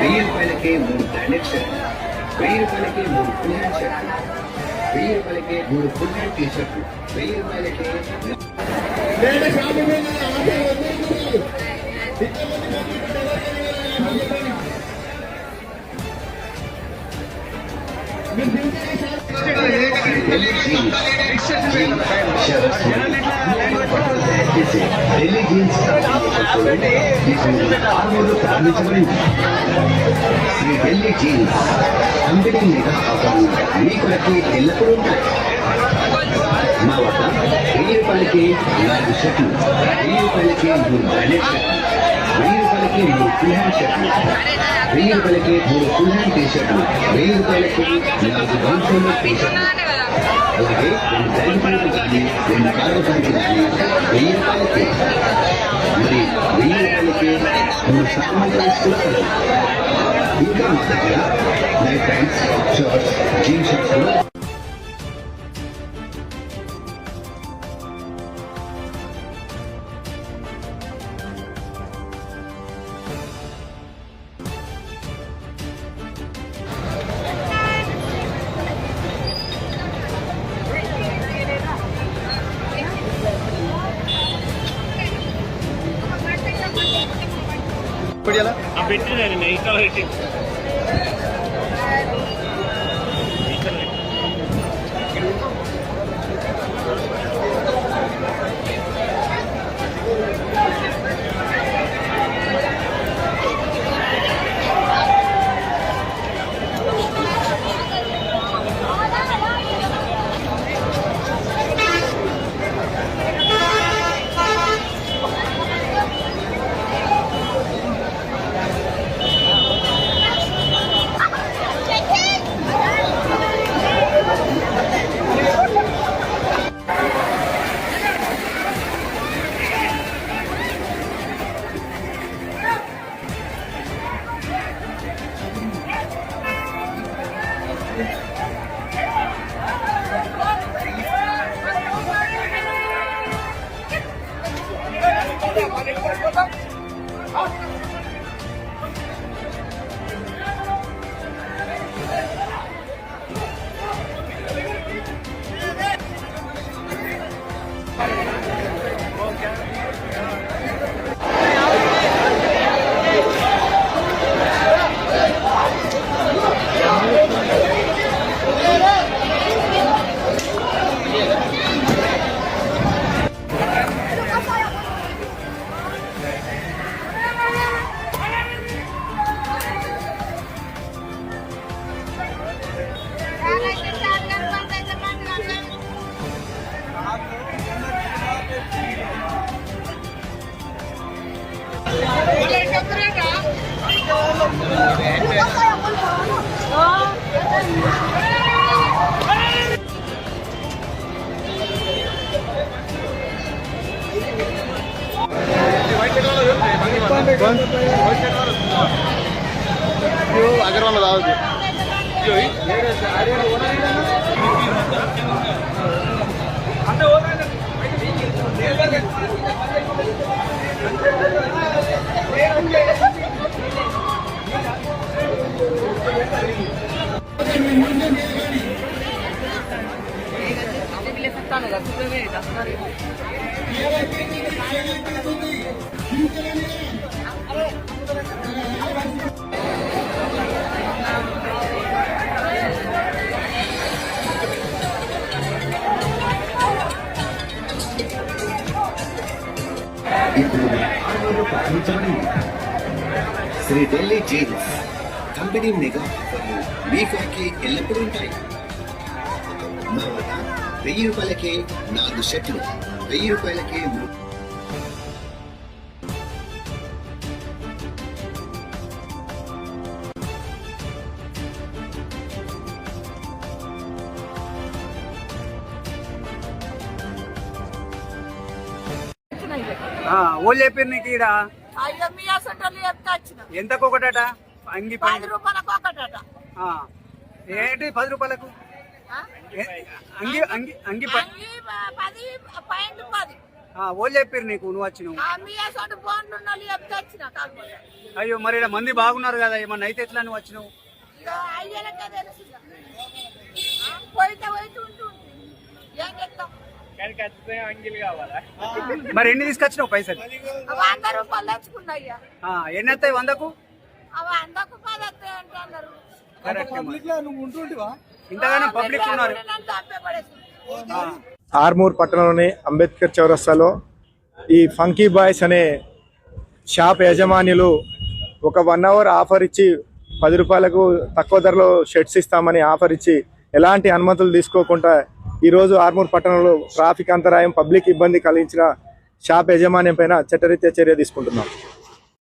వెయ్యి రూపాయలకే మూడు బ్రాండెడ్ షర్ట్లు వెయ్యి రూపాయలకే మూడు ఫుల్ హ్యాండ్ షర్ట్లు వెయ్యి రూపాయలకే మూడు ఫుల్ హ్యాండ్ టీ షర్ట్లు వెయ్యి రూపాయలకే నేను వదిలేస్తున్నాను. ఢిల్లీ జీన్స్ కంపెనీ మీద మీ కొరకు ఎల్లప్పుడూ మా వద్ద వెయ్యి రూపాయలకి నాలుగు షర్ట్లు వెయ్యి రూపాయలకి మూడు బ్రాండెడ్ షర్ట్లు వెయ్యి రూపాయలకి మూడు ఫుల్ హ్యాండ్ షర్ట్లు వెయ్యి రూపాయలకి మూడు ఫుల్ హ్యాండ్ టీ షర్ట్లు వెయ్యి రూపాయలకి నాలుగు షోల్డర్ టీ షర్ట్లు అలాగే రెండు బ్యాంక్ పనులు కానీ రెండు కార్ల పనులు కానీ వెయ్యి రూపాయలకి మరి వెయ్యి రూపాయలకి మూడు సామాన్లు తీసుకొస్తారు ఇంకా మా దగ్గర night pants shirts jeans shirts ఆ పెట్టినారు Yeah. అగర్వాల్ రావద్దు ఇప్పుడు Shri Delhi jeans company mega ఆఫర్లు మీ కొరకే ఎల్లప్పుడూ ఉంటాయి. మా వద్ద వెయ్యి రూపాయలకే నాలుగు షర్ట్లు వెయ్యి రూపాయలకే మూడు ఓళ్ళు చెప్పారు నీకు ఈడ? ఎంతకు ఒకటట. అంగి. ఏంటి పది రూపాయలకు? అంగి అంగి అంగి ఓళ్ళు చెప్పారు నీకు నువ్వు వచ్చినావు. అయ్యో మరి మంది బాగున్నారు కదా ఏమన్నా అయితే ఎట్లా నువ్వు వచ్చినావు? పోయితే పోయితే ఉంటూ ఏం చెప్తాం కానీ ఖచ్చితంగా అంగిల్ కావాలా? మరి ఎన్ని తీసుకొచ్చినావు పైసలు? అవి వంద రూపాయలు తెచ్చుకున్నాయ్యా. ఆ, ఎన్ని వస్తాయి వందకు? అవి ఇంతగానో పబ్లిక్ ఉన్నారు. నన్ను ఆ, ఆర్మూర్ పట్టణంలోని అంబేద్కర్ చౌరస్తాలో ఈ ఫంకీ బాయ్స్ అనే షాప్ యజమానులు ఒక వన్ అవర్ ఆఫర్ ఇచ్చి పది రూపాయలకు తక్కువ ధరలో షర్ట్స్ ఇస్తామని ఆఫర్ ఇచ్చి ఎలాంటి అనుమతులు తీసుకోకుండా ఈరోజు ఆర్మూర్ పట్టణంలో ట్రాఫిక్ అంతరాయం పబ్లిక్ ఇబ్బంది కలిగించిన షాప్ యజమాన్యంపైన చట్టరీత్యా చర్య తీసుకుంటున్నాం.